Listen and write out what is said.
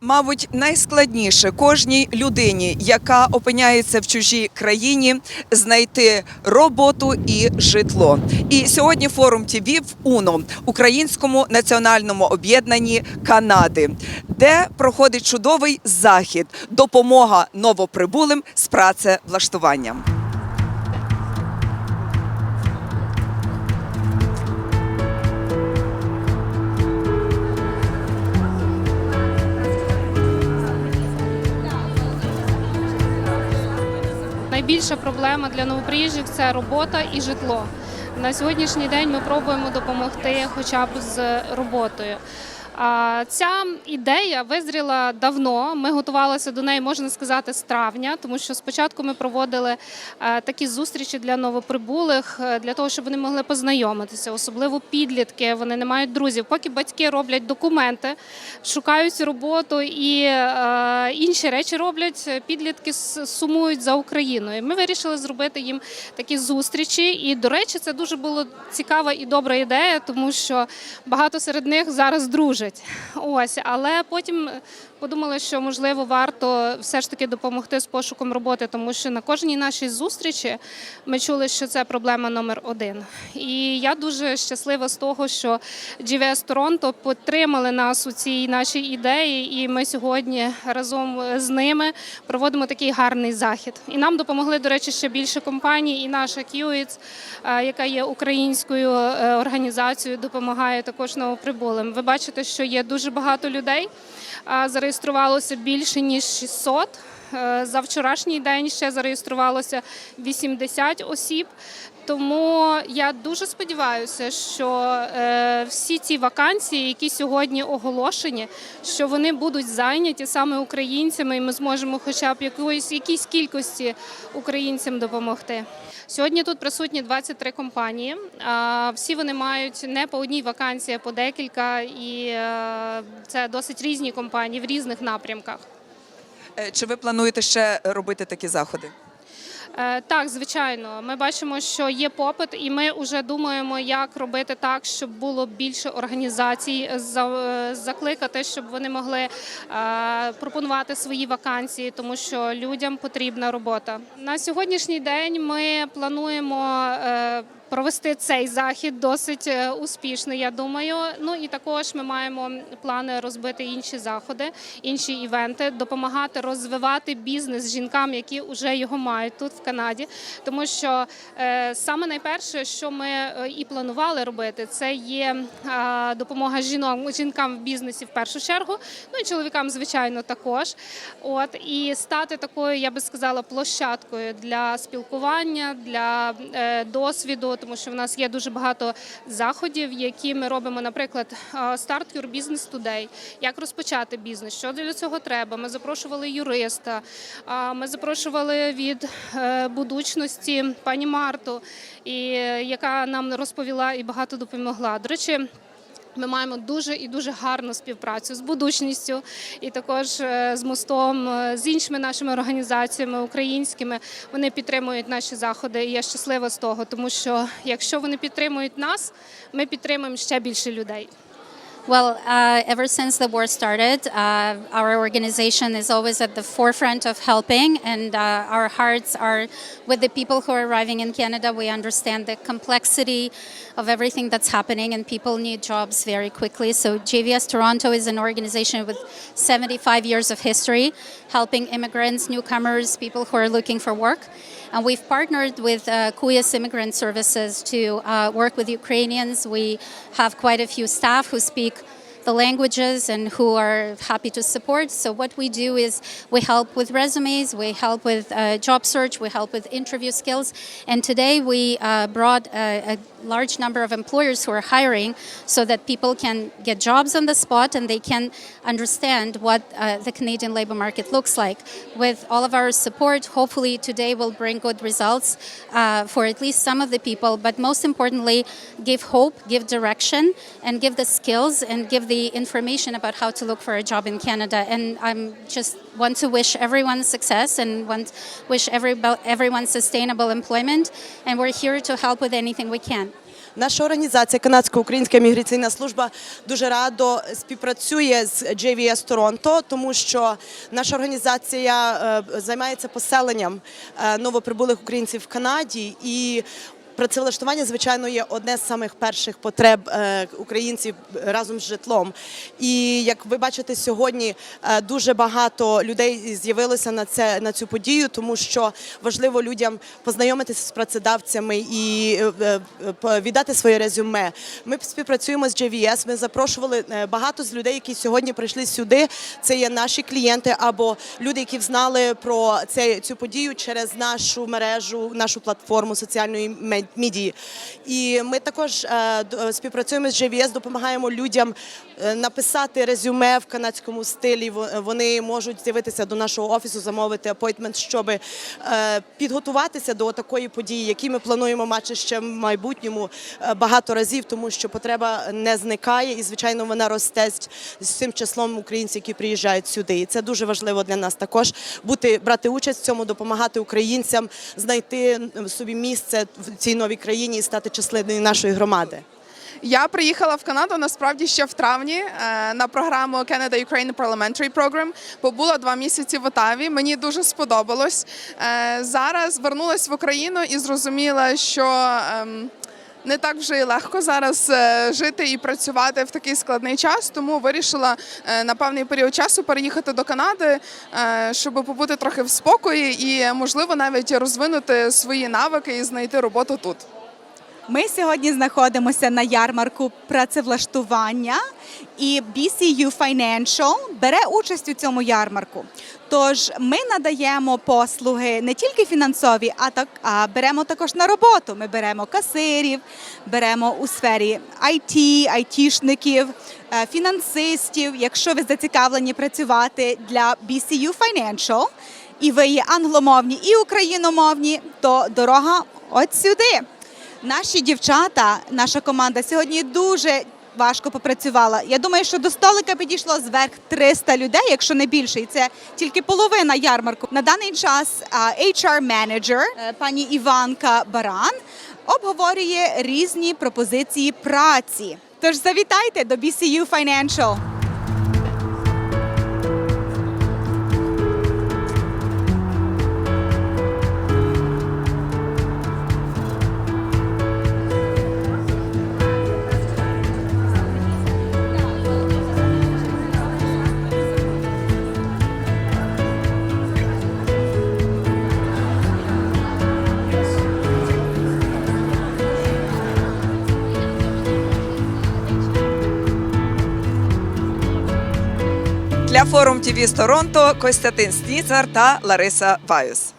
Мабуть, найскладніше кожній людині, яка опиняється в чужій країні, знайти роботу і житло. І сьогодні форум ТІВІ в УНО Українському національному об'єднанні Канади, де проходить чудовий захід допомога новоприбулим з працевлаштуванням. Найбільша проблема для новоприїжджих це робота і житло. На сьогоднішній день ми пробуємо допомогти хоча б з роботою. Ця ідея визріла давно. Ми готувалися до неї, можна сказати, з травня, тому що спочатку ми проводили е, такі зустрічі для новоприбулих, е, для того, щоб вони могли познайомитися, особливо підлітки. Вони не мають друзів. Поки батьки роблять документи, шукають роботу і е, інші речі роблять. Підлітки сумують за Україною. Ми вирішили зробити їм такі зустрічі. І, до речі, це дуже була цікава і добра ідея, тому що багато серед них зараз дружать. Ось, але потім подумали, що можливо варто все ж таки допомогти з пошуком роботи, тому що на кожній нашій зустрічі ми чули, що це проблема номер один. І я дуже щаслива з того, що GVS Торонто підтримали нас у цій нашій ідеї, і ми сьогодні разом з ними проводимо такий гарний захід. І нам допомогли, до речі, ще більше компаній, і наша QITS, е, яка є українською е, організацією, допомагає також новоприбулим. Ви бачите, що є дуже багато людей. а Зареєструвалося більше ніж 600. Е, За вчорашній день ще зареєструвалося 80 осіб. Тому я дуже сподіваюся, що е, всі ці вакансії, які сьогодні оголошені, що вони будуть зайняті саме українцями, і ми зможемо хоча б якоїсь якійсь кількості українцям допомогти. Сьогодні тут присутні 23 компанії. Всі вони мають не по одній вакансії, а по декілька, і е, це досить різні компанії в різних напрямках. Е, Чи ви плануєте ще робити такі заходи? Е, Так, звичайно, ми бачимо, що є попит, і ми вже думаємо, як робити так, щоб було більше організацій, за- е, закликати, щоб вони могли е, пропонувати свої вакансії, тому що людям потрібна робота. На сьогоднішній день ми плануємо. е, Провести цей захід досить е, успішний, я думаю. Ну і також ми маємо плани розбити інші заходи, інші івенти, допомагати розвивати бізнес жінкам, які вже його мають тут в Канаді. Тому що е, саме найперше, що ми е, і планували робити, це є е, допомога жінок жінкам в бізнесі в першу чергу. Ну і чоловікам, звичайно, також. От і стати такою, я би сказала, площадкою для спілкування, для досвіду, тому що в нас є дуже багато заходів, які ми робимо, наприклад, Start Your Business Today, як розпочати бізнес, що для цього треба. Ми запрошували юриста, ми запрошували від будучності пані Марту, і е, яка нам розповіла і багато допомогла. До речі. Ми маємо дуже і дуже гарну співпрацю з будучністю і також е, з мостом, е, з іншими нашими організаціями українськими. Вони підтримують наші заходи. І я щаслива з того, тому що якщо вони підтримують нас, ми підтримуємо ще більше людей. Well, uh, ever since the war started, uh, our organization is always at the forefront of helping, and uh, our hearts are with the people who are arriving in Canada. We understand the complexity of everything that's happening, and people need jobs very quickly. So, JVS Toronto is an organization with 75 years of history, helping immigrants, newcomers, people who are looking for work. And we've partnered with uh, Kuyas Immigrant Services to uh, work with Ukrainians. We have quite a few staff who speak the languages and who are happy to support. So what we do is we help with resumes, we help with uh, job search, we help with interview skills. And today we uh, brought a, a large number of employers who are hiring so that people can get jobs on the spot and they can understand what uh, the Canadian labor market looks like. With all of our support, hopefully today will bring good results uh, for at least some of the people, but most importantly, give hope, give direction, and give the skills and give the information about how to look for a job in Canada. And I'm just want to wish everyone success and want wish every, everyone sustainable employment. And we're here to help with anything we can. Наша організація Канадсько-Українська міграційна служба дуже радо співпрацює з JVS Торонто, тому що наша організація е, займається поселенням е, новоприбулих українців в Канаді і. Працевлаштування, звичайно, є одне з самих перших потреб е, українців разом з житлом. І як ви бачите, сьогодні е, дуже багато людей з'явилося на це на цю подію, тому що важливо людям познайомитися з працедавцями і е, віддати своє резюме. Ми співпрацюємо з JVS, Ми запрошували багато з людей, які сьогодні прийшли сюди. Це є наші клієнти або люди, які знали про цю подію через нашу мережу, нашу платформу соціальної ме- медії. І ми також е, е, співпрацюємо з GVS, допомагаємо людям написати резюме в канадському стилі. Во- Вони можуть з'явитися до нашого офісу, замовити апойтмент, щоб е, підготуватися до такої події, які ми плануємо мати ще в майбутньому е, багато разів, тому що потреба не зникає, і звичайно вона росте з, цим числом українців, які приїжджають сюди. І це дуже важливо для нас також бути брати участь в цьому, допомагати українцям знайти собі місце в цій новій країні і стати частиною нашої громади. Я приїхала в Канаду насправді ще в травні е, на програму Canada Ukraine Parliamentary Program. Побула два місяці в Отаві. Мені дуже сподобалось. Е, Зараз вернулась в Україну і зрозуміла, що. ем, Не так вже і легко зараз е, жити і працювати в такий складний час, тому вирішила на певний період часу переїхати до Канади, щоб побути трохи в спокої і, можливо, навіть розвинути свої навики і знайти роботу тут. Ми сьогодні знаходимося на ярмарку працевлаштування, і BCU Financial бере участь у цьому ярмарку. Тож ми надаємо послуги не тільки фінансові, а так а беремо також на роботу. Ми беремо касирів, беремо у сфері IT, айтішників, е, фінансистів. Якщо ви зацікавлені працювати для BCU Financial, і ви є англомовні і україномовні, то дорога от сюди. Наші дівчата, наша команда сьогодні дуже важко попрацювала. Я думаю, що до столика підійшло зверх 300 людей, якщо не більше, і це тільки половина ярмарку. На даний час а, HR-менеджер е, пані Іванка Баран обговорює різні пропозиції праці. Тож завітайте до BCU Financial. Для форум ТВ з Торонто Костянтин Сніцар та Лариса Ваюс.